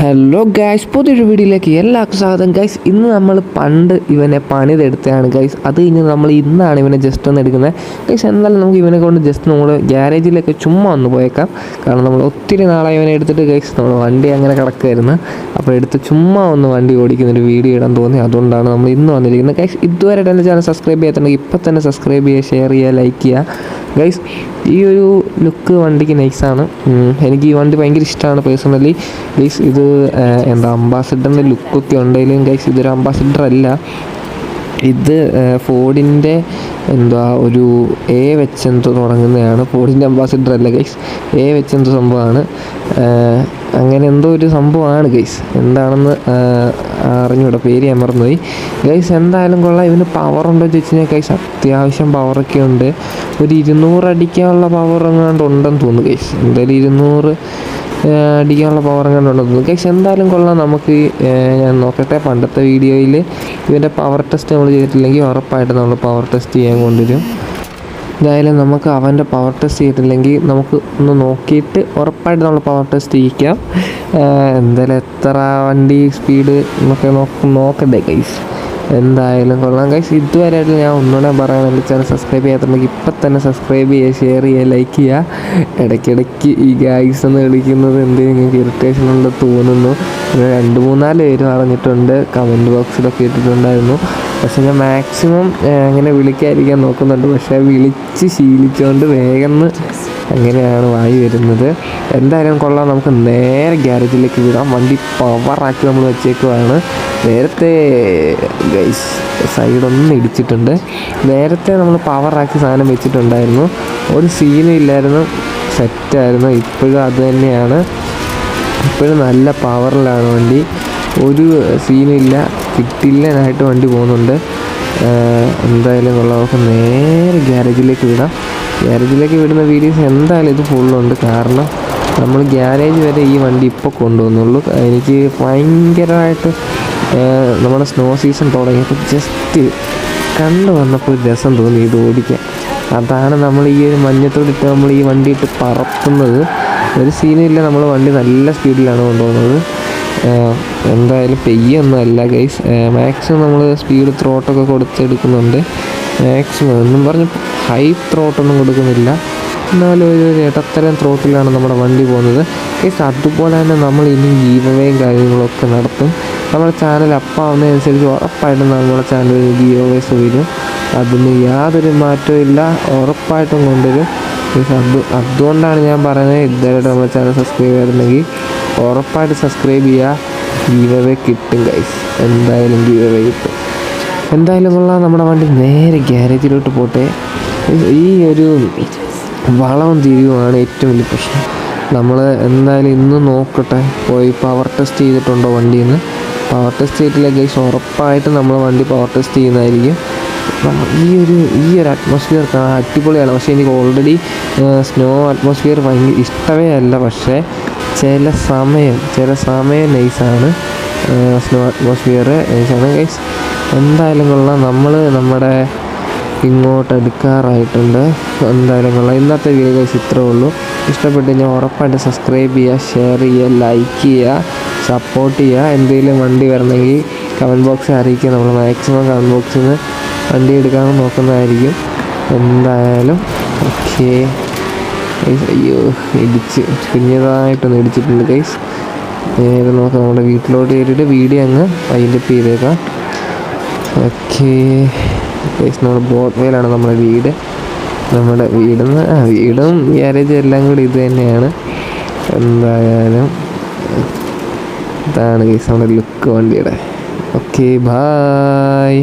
Hello guys പുതിയൊരു വീഡിയോയിലേക്ക് എല്ലാവർക്കും സ്വാഗതം. ഗൈസ് ഇന്ന് നമ്മൾ പണ്ട് ഇവനെ പണിതെടുത്തതാണ് ഗൈസ് അത് കഴിഞ്ഞ് നമ്മൾ ഇന്നാണ് ഇവനെ ജസ്റ്റ് ഒന്ന് എടുക്കുന്നത്. ഗൈസ് എന്തായാലും നമുക്ക് ഇവനെ കൊണ്ട് ജസ്റ്റ് നമ്മൾ ഗ്യാരേജിലേക്ക് ചുമ്മാ ഒന്ന് പോയേക്കാം. കാരണം നമ്മൾ ഒത്തിരി നാളായി ഇവനെ എടുത്തിട്ട് ഗൈസ് നമ്മൾ വണ്ടി അങ്ങനെ കിടക്കുമായിരുന്നു അപ്പോൾ എടുത്ത് ചുമ്മാ ഒന്ന് വണ്ടി ഓടിക്കുന്ന ഒരു വീഡിയോ ഇടാൻ തോന്നി. അതുകൊണ്ടാണ് നമ്മൾ ഇന്ന് വന്നിരിക്കുന്നത്. ഗൈസ് ഇതുവരെ എന്റെ ചാനൽ സബ്സ്ക്രൈബ് ചെയ്യാത്തുണ്ടെങ്കിൽ ഇപ്പം തന്നെ സബ്സ്ക്രൈബ് ചെയ്യുക ഷെയർ ചെയ്യുക ലൈക്ക് ചെയ്യുക. ഗൈസ് ഈ ഒരു ലുക്ക് വണ്ടിക്ക് നൈസാണ് എനിക്ക് ഈ വണ്ടി ഭയങ്കര ഇഷ്ടമാണ് പേഴ്സണലി ഗൈസ് ഇത് എന്താ അംബാസിഡറിന്റെ ലുക്കൊക്കെ ഉണ്ടെങ്കിലും ഗൈസ് ഇതൊരു അംബാസിഡർ അല്ല. ഇത് ഫോർഡിന്റെ എന്താ ഒരു എ വെച്ചെന്തോ തുടങ്ങുന്നതാണ്. പോളിന്റെ അംബാസിഡർ അല്ല ഗൈസ് എ വെച്ചെന്തോ സംഭവമാണ്. അങ്ങനെ എന്തോ ഒരു സംഭവമാണ് ഗൈസ് എന്താണെന്ന് അറിഞ്ഞൂടെ പേര് ഞാൻ മറന്നുപോയി. ഗൈസ് എന്തായാലും കൊള്ളാം. ഇവന് പവർ ഉണ്ടോ എന്ന് ചോദിച്ചു കഴിഞ്ഞാൽ ഗൈസ് അത്യാവശ്യം പവറൊക്കെ ഉണ്ട്. ഒരു ഇരുന്നൂറ് അടിക്കാനുള്ള പവർ എങ്ങാണ്ട് ഉണ്ടെന്ന് തോന്നുന്നു ഗൈസ് എന്തായാലും ഇരുന്നൂറ് അടിക്കാനുള്ള പവർ എങ്ങനെ ഉണ്ടെന്ന് ഗൈസ് എന്തായാലും കൊള്ളാം. നമുക്ക് ഞാൻ നോക്കട്ടെ. പണ്ടത്തെ വീഡിയോയിൽ ഇവന്റെ പവർ ടെസ്റ്റ് നമ്മൾ ചെയ്തിട്ടില്ലെങ്കിൽ ഉറപ്പായിട്ട് നമ്മൾ പവർ ടെസ്റ്റ് ചെയ്യാൻ കൊണ്ടുവരും. എന്തായാലും നമുക്ക് അവന്റെ പവർ ടെസ്റ്റ് ചെയ്തിട്ടില്ലെങ്കിൽ നമുക്ക് ഒന്ന് നോക്കിയിട്ട് ഉറപ്പായിട്ട് നമ്മൾ പവർ ടെസ്റ്റ് ചെയ്യിക്കാം. എന്തായാലും എത്ര വണ്ടി സ്പീഡ് എന്നൊക്കെ നോക്ക് നോക്കണ്ടേ കൈസ് എന്തായാലും കൊള്ളാം. കൈസ് ഇതുവരെയായിട്ട് ഞാൻ ഒന്നുകൂടെ പറയാൻ എന്റെ ചാനൽ സബ്സ്ക്രൈബ് ചെയ്യാത്തുണ്ടെങ്കിൽ ഇപ്പം തന്നെ സബ്സ്ക്രൈബ് ചെയ്യുക ഷെയർ ചെയ്യുക ലൈക്ക് ചെയ്യുക. ഇടയ്ക്കിടയ്ക്ക് ഈ ഗായ്സ് എന്ന് വിളിക്കുന്നത് എന്തെങ്കിലും നിങ്ങൾക്ക് ഇറിറ്റേഷൻ ഉണ്ട് തോന്നുന്നു. രണ്ട് മൂന്നാൽ പേര് പറഞ്ഞിട്ടുണ്ട്. കമന്റ് ബോക്സിലൊക്കെ ഇട്ടിട്ടുണ്ടായിരുന്നു. പക്ഷെ ഞാൻ മാക്സിമം അങ്ങനെ വിളിക്കാതിരിക്കാൻ നോക്കുന്നുണ്ട്. പക്ഷെ വിളിച്ച് ശീലിച്ചുകൊണ്ട് വേഗം അങ്ങനെയാണ് വായി വരുന്നത്. എന്തായാലും കൊള്ളാം. നമുക്ക് നേരെ ഗ്യാരേജിലേക്ക് വിടാം. വണ്ടി പവറാക്കി നമ്മൾ വെച്ചേക്കുവാണ്. നേരത്തെ ഗൈസ് സൈഡൊന്നും ഇടിച്ചിട്ടുണ്ട്. നേരത്തെ നമ്മൾ പവറാക്കി സാധനം വെച്ചിട്ടുണ്ടായിരുന്നു. ഒരു സീനും ഇല്ലായിരുന്നു. സെറ്റായിരുന്നു. ഇപ്പോഴും അത് തന്നെയാണ്. ഇപ്പോഴും നല്ല പവറിലാണ് വണ്ടി. ഒരു സീനില്ല കിട്ടില്ലനായിട്ട് വണ്ടി പോകുന്നുണ്ട്. എന്തായാലും കൊള്ളാം. നമുക്ക് നേരെ ഗ്യാരേജിലേക്ക് വിടാം. ഗ്യാരേജിലേക്ക് വിടുന്ന വീഡിയോസ് എന്തായാലും ഇത് ഫുള്ളുണ്ട് കാരണം നമ്മൾ ഗ്യാരേജ് വരെ ഈ വണ്ടി ഇപ്പോൾ കൊണ്ടുവന്നുള്ളൂ. എനിക്ക് ഭയങ്കരമായിട്ട് നമ്മുടെ സ്നോ സീസൺ തുടങ്ങിയപ്പോൾ ജസ്റ്റ് കണ്ടു വന്നപ്പോൾ ഒരു രസം തോന്നി ഇത് ഓടിക്കാൻ. അതാണ് നമ്മൾ ഈ ഒരു മഞ്ഞത്തോടിട്ട് നമ്മൾ ഈ വണ്ടി ഇട്ട് പറത്തുന്നത്. ഒരു സീനില്ല നമ്മൾ വണ്ടി നല്ല സ്പീഡിലാണ് കൊണ്ടുപോകുന്നത്. എന്തായാലും പെയ്യൊന്നും അല്ല ഗൈസ് മാക്സിമം നമ്മൾ സ്പീഡ് ത്രോട്ടൊക്കെ കൊടുത്തെടുക്കുന്നുണ്ട്. മാക്സിമം എന്നും പറഞ്ഞ് ഹൈ ത്രോട്ടൊന്നും കൊടുക്കുന്നില്ല. എന്നാലും ഒരു ഇടത്തരം ത്രോട്ടിലാണ് നമ്മുടെ വണ്ടി പോകുന്നത്. ഗൈസ് അതുപോലെ തന്നെ നമ്മൾ ഇനി ഗീവവേയും കാര്യങ്ങളൊക്കെ നടത്തും. നമ്മുടെ ചാനൽ അപ്പാവുന്നതനുസരിച്ച് ഉറപ്പായിട്ടും നമ്മുടെ ചാനലിൽ ഗീവവേസ് വരും. അതിന് യാതൊരു മാറ്റവും ഇല്ല. ഉറപ്പായിട്ടും കൊണ്ടുവരും. അത് അതുകൊണ്ടാണ് ഞാൻ പറയുന്നത് ഇതുവരെ നമ്മുടെ ചാനൽ സബ്സ്ക്രൈബ് ചെയ്തിട്ടുണ്ടെങ്കിൽ ഉറപ്പായിട്ട് സബ്സ്ക്രൈബ് ചെയ്യുക. ഗീവവേ കിട്ടും ഗൈസ് എന്തായാലും ഗീവവേ കിട്ടും. എന്തായാലും ഉള്ള നമ്മുടെ വണ്ടി നേരെ ഗ്യാരേജിലോട്ട് പോട്ടെ. ഈ ഒരു വളവും തിരിവുമാണ് ഏറ്റവും വലിയ പ്രശ്നം. നമ്മൾ എന്തായാലും ഇന്ന് നോക്കട്ടെ. പോയി പവർ ടെസ്റ്റ് ചെയ്തിട്ടുണ്ടോ വണ്ടിയിൽ നിന്ന് പവർ ടെസ്റ്റ് ചെയ്തിട്ടില്ല ഗൈസ് ഉറപ്പായിട്ട് നമ്മൾ വണ്ടി പവർ ടെസ്റ്റ് ചെയ്യുന്നതായിരിക്കും. ഈ ഒരു ഈ ഒരു അറ്റ്മോസ്ഫിയർ അടിപൊളിയാണ്. പക്ഷേ എനിക്ക് ഓൾറെഡി സ്നോ അറ്റ്മോസ്ഫിയർ ഭയങ്കര ഇഷ്ടമേ അല്ല. പക്ഷേ ചില സമയം ചില സമയം നൈസാണ് സ്നോ അറ്റ്മോസ്ഫിയർ നൈസാണ് ഗൈസ് എന്തായാലും കൊള്ളാം. നമ്മൾ നമ്മുടെ ഇങ്ങോട്ട് എടുക്കാറായിട്ടുണ്ട്. എന്തായാലും കൊള്ളാം. ഇന്നത്തെ വീഡിയോ ഗൈസ് ഇത്രേ ഉള്ളൂ. ഇഷ്ടപ്പെട്ട് കഴിഞ്ഞാൽ ഉറപ്പായിട്ട് സബ്സ്ക്രൈബ് ചെയ്യുക ഷെയർ ചെയ്യുക ലൈക്ക് ചെയ്യുക. സപ്പോർട്ട് ചെയ്യുക. എന്തെങ്കിലും വണ്ടി വരണമെങ്കിൽ കമന്റ് ബോക്സിൽ അറിയിക്കുക. നമ്മൾ മാക്സിമം കമന്റ് ബോക്സിൽ നിന്ന് വണ്ടി എടുക്കാൻ നോക്കുന്നതായിരിക്കും. എന്തായാലും ഓക്കെ അയ്യോ ഇടിച്ച്. കുഞ്ഞതായിട്ടൊന്ന് ഇടിച്ചിട്ടുണ്ട് ഗൈസ് നേരെ നമുക്ക് നമ്മുടെ വീട്ടിലോട്ട് കയറിയിട്ട് വീഡിയോ അങ്ങ് വൈൻഡപ്പ് ചെയ്തേക്കാം. ഓക്കെ ഗൈസ് നമ്മുടെ ബോട്ട്വേലാണ് നമ്മുടെ വീട്. നമ്മുടെ വീടെന്ന് വീടും ഗ്യാരേജും എല്ലാം കൂടി ഇത് തന്നെയാണ്. എന്തായാലും ഇതാണ് ഈ നമ്മുടെ ലുക്ക് വണ്ടിയുടെ. Okay bye